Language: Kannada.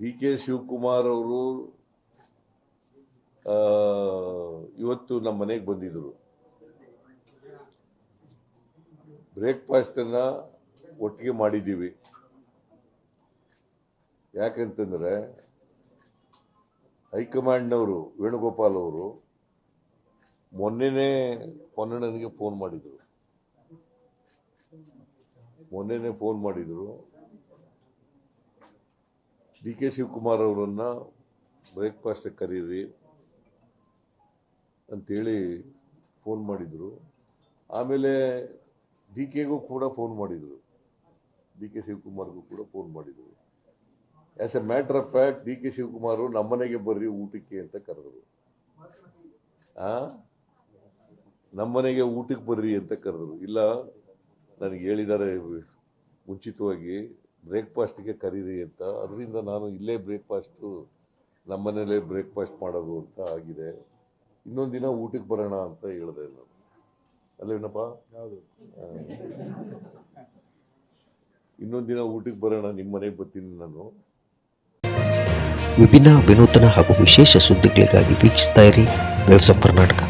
ಡಿ ಕೆ ಶಿವಕುಮಾರ್ ಅವರು ಇವತ್ತು ನಮ್ಮ ಮನೆಗೆ ಬಂದಿದ್ರು. ಬ್ರೇಕ್ಫಾಸ್ಟ್ ಅನ್ನ ಒಟ್ಟಿಗೆ ಮಾಡಿದ್ದೀವಿ. ಯಾಕಂತಂದ್ರೆ, ಹೈಕಮಾಂಡ್ನವರು ವೇಣುಗೋಪಾಲ್ ಅವರು ಮೊನ್ನೆನೇ ಪೊನ್ನಣ್ಣನಿಗೆ ಫೋನ್ ಮಾಡಿದ್ರು. ಮೊನ್ನೆನೇ ಫೋನ್ ಮಾಡಿದ್ರು. ಡಿ ಕೆ ಶಿವಕುಮಾರ್ ಅವರನ್ನು ಬ್ರೇಕ್ಫಾಸ್ಟಿಗೆ ಕರೀರಿ ಅಂತೇಳಿ ಫೋನ್ ಮಾಡಿದರು. ಆಮೇಲೆ ಡಿ ಕೆಗೂ ಕೂಡ ಫೋನ್ ಮಾಡಿದರು. ಡಿ ಕೆ ಶಿವಕುಮಾರ್ಗೂ ಕೂಡ ಫೋನ್ ಮಾಡಿದರು. As a matter of fact D K Shivakumar ನಮ್ಮನೆಗೆ ಬರ್ರಿ ಊಟಕ್ಕೆ ಅಂತ ಕರೆದರು. ನಮ್ಮನೆಗೆ ಊಟಕ್ಕೆ ಬರ್ರಿ ಅಂತ ಕರೆದರು. ಇಲ್ಲ, ನನಗೆ ಹೇಳಿದ್ದಾರೆ ಮುಂಚಿತವಾಗಿ ಬ್ರೇಕ್ಫಾಸ್ಟ್ಗೆ ಕರೀರಿ ಅಂತ. ಅದರಿಂದ ನಾನು ಇಲ್ಲೇ ಬ್ರೇಕ್ಫಾಸ್ಟು ನಮ್ಮನೇಲೇ ಬ್ರೇಕ್ಫಾಸ್ಟ್ ಮಾಡೋದು ಅಂತ ಆಗಿದೆ. ಇನ್ನೊಂದು ದಿನ ಊಟಕ್ಕೆ ಬರೋಣ ಅಂತ ಹೇಳಿದೆ ನಾನು. ಅಲ್ಲೇನಪ್ಪ ಇನ್ನೊಂದು ದಿನ ಊಟಕ್ಕೆ ಬರೋಣ ನಿಮ್ಮ ಮನೆಗೆ ಬರ್ತೀನಿ ನಾನು. ವಿಭಿನ್ನ ವಿನೂತನ ಹಾಗೂ ವಿಶೇಷ ಸುದ್ದಿಗಳಿಗಾಗಿ ವೀಕ್ಷಿಸ್ತಾ ಇರಿ ವೇವ್ಸ್ ಆಫ್ ಕರ್ನಾಟಕ